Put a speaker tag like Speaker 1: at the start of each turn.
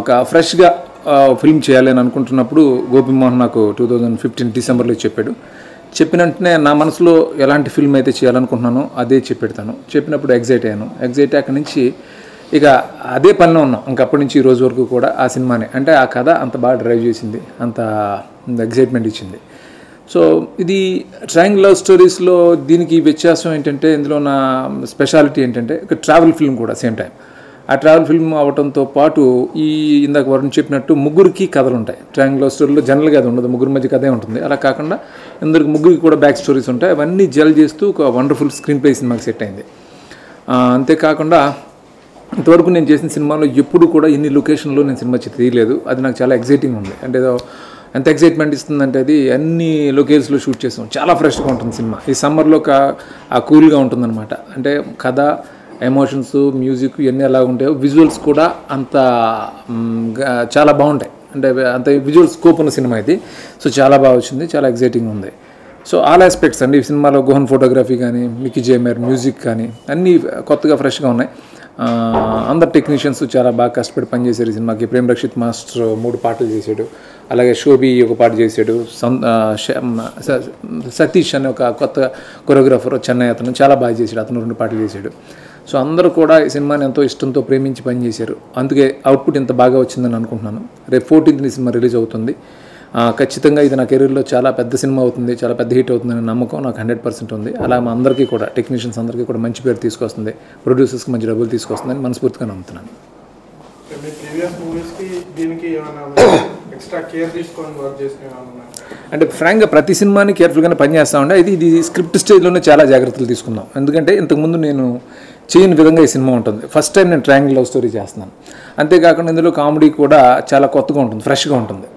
Speaker 1: ఒక ఫ్రెష్గా ఫిల్మ్ చేయాలి అని అనుకుంటున్నప్పుడు గోపిమోహన్ నాకు టూ థౌజండ్ ఫిఫ్టీన్ డిసెంబర్లో చెప్పాడు. చెప్పిన వెంటనే నా మనసులో ఎలాంటి ఫిల్మ్ అయితే చేయాలనుకుంటున్నానో అదే చెప్పెడతాను. చెప్పినప్పుడు ఎగ్జైట్ అయ్యాను. ఎగ్జైట్ అక్కడి నుంచి ఇక అదే పనిలో ఉన్నాం. ఇంకప్పటి నుంచి ఈ రోజు వరకు కూడా ఆ సినిమానే. అంటే ఆ కథ అంత బాగా డ్రైవ్ చేసింది. అంత ఎగ్జైట్మెంట్ ఇచ్చింది. సో ఇది ట్రయాంగిల్ లవ్ స్టోరీస్లో దీనికి వ్యత్యాసం ఏంటంటే ఇందులో నా స్పెషాలిటీ ఏంటంటే ఇక ట్రావెల్ ఫిల్మ్ కూడా సేమ్ టైం ఆ ట్రావెల్ ఫిల్మ్ అవడంతో పాటు ఈ ఇందాక వరుణ్ చెప్పినట్టు ముగ్గురికి కథలు ఉంటాయి ట్రాంగులర్ స్టోరీలో జనరల్గా అది ఉండదు ముగ్గురు మధ్య కథే ఉంటుంది. అలా కాకుండా ఇందరికి ముగ్గురికి కూడా బ్యాక్ స్టోరీస్ ఉంటాయి. అవన్నీ జల్ చేస్తూ ఒక వండర్ఫుల్ స్క్రీన్ ప్లే సినిమాకి సెట్ అయింది అంతేకాకుండా ఇంతవరకు నేను చేసిన సినిమాలో ఎప్పుడు కూడా ఇన్ని లొకేషన్లో నేను సినిమా తీయలేదు. అది నాకు చాలా ఎగ్జైటింగ్ ఉంది. అంటే ఏదో ఎంత ఎగ్జైట్మెంట్ ఇస్తుందంటే అది అన్ని లొకేషన్స్లో షూట్ చేసాం చాలా ఫ్రెష్గా ఉంటుంది సినిమా. ఈ సమ్మర్లో కా ఆ కూల్గా ఉంటుందన్నమాట. అంటే కథ ఎమోషన్స్ మ్యూజిక్ ఇవన్నీ ఎలా ఉంటాయో విజువల్స్ కూడా అంత చాలా బాగుంటాయి. అంటే అంత విజువల్ స్కోప్ ఉన్న సినిమా ఇది. సో చాలా బాగా వచ్చింది చాలా ఎగ్జైటింగ్ ఉంది. సో ఆల్ ఆస్పెక్ట్స్ అండి ఈ సినిమాలో గోహన్ ఫోటోగ్రఫీ కానీ మికీ జేమేర్ మ్యూజిక్ కానీ అన్నీ కొత్తగా ఫ్రెష్గా ఉన్నాయి. అందరు టెక్నీషియన్స్ చాలా బాగా కష్టపడి పనిచేశారు ఈ సినిమాకి. ప్రేమ్ రక్షిత్ మాస్టర్ మూడు పాటలు చేశాడు. అలాగే శోభి ఒక పాట చేశాడు. సం- సతీష్ అనే ఒక కొత్త కొరియోగ్రాఫర్ చెన్నై అతను చాలా బాగా చేశాడు. అతను రెండు పాటలు చేశాడు. సో అందరూ కూడా ఈ సినిమాని ఎంతో ఇష్టంతో ప్రేమించి పనిచేశారు. అందుకే అవుట్పుట్ ఇంత బాగా వచ్చిందని అనుకుంటున్నాను. రేపు ఫోర్టీన్త్ ఈ సినిమా రిలీజ్ అవుతుంది. ఖచ్చితంగా ఇది నా కెరీర్లో చాలా పెద్ద సినిమా అవుతుంది చాలా పెద్ద హిట్ అవుతుందనే నమ్మకం నాకు హండ్రెడ్ పర్సెంట్ ఉంది. అలా మా అందరికీ కూడా టెక్నీషియన్స్ అందరికీ కూడా మంచి పేరు తీసుకొస్తుంది. ప్రొడ్యూసర్స్కి మంచి డబ్బులు తీసుకొస్తుందని మనస్ఫూర్తిగా నమ్ముతున్నాను? అంటే ఫ్రాంక్గా ప్రతి సినిమాని కేర్ఫుల్గానే పనిచేస్తా ఉండే. ఇది ఇది స్క్రిప్ట్ స్టేజ్లోనే చాలా జాగ్రత్తలు తీసుకుందాం. ఎందుకంటే ఇంతకుముందు నేను చేయని విధంగా ఈ సినిమా ఉంటుంది. ఫస్ట్ టైం నేను ట్రయాంగిల్ లవ్ స్టోరీ చేస్తున్నాను. అంతేకాకుండా ఇందులో కామెడీ కూడా చాలా కొత్తగా ఉంటుంది ఫ్రెష్గా ఉంటుంది.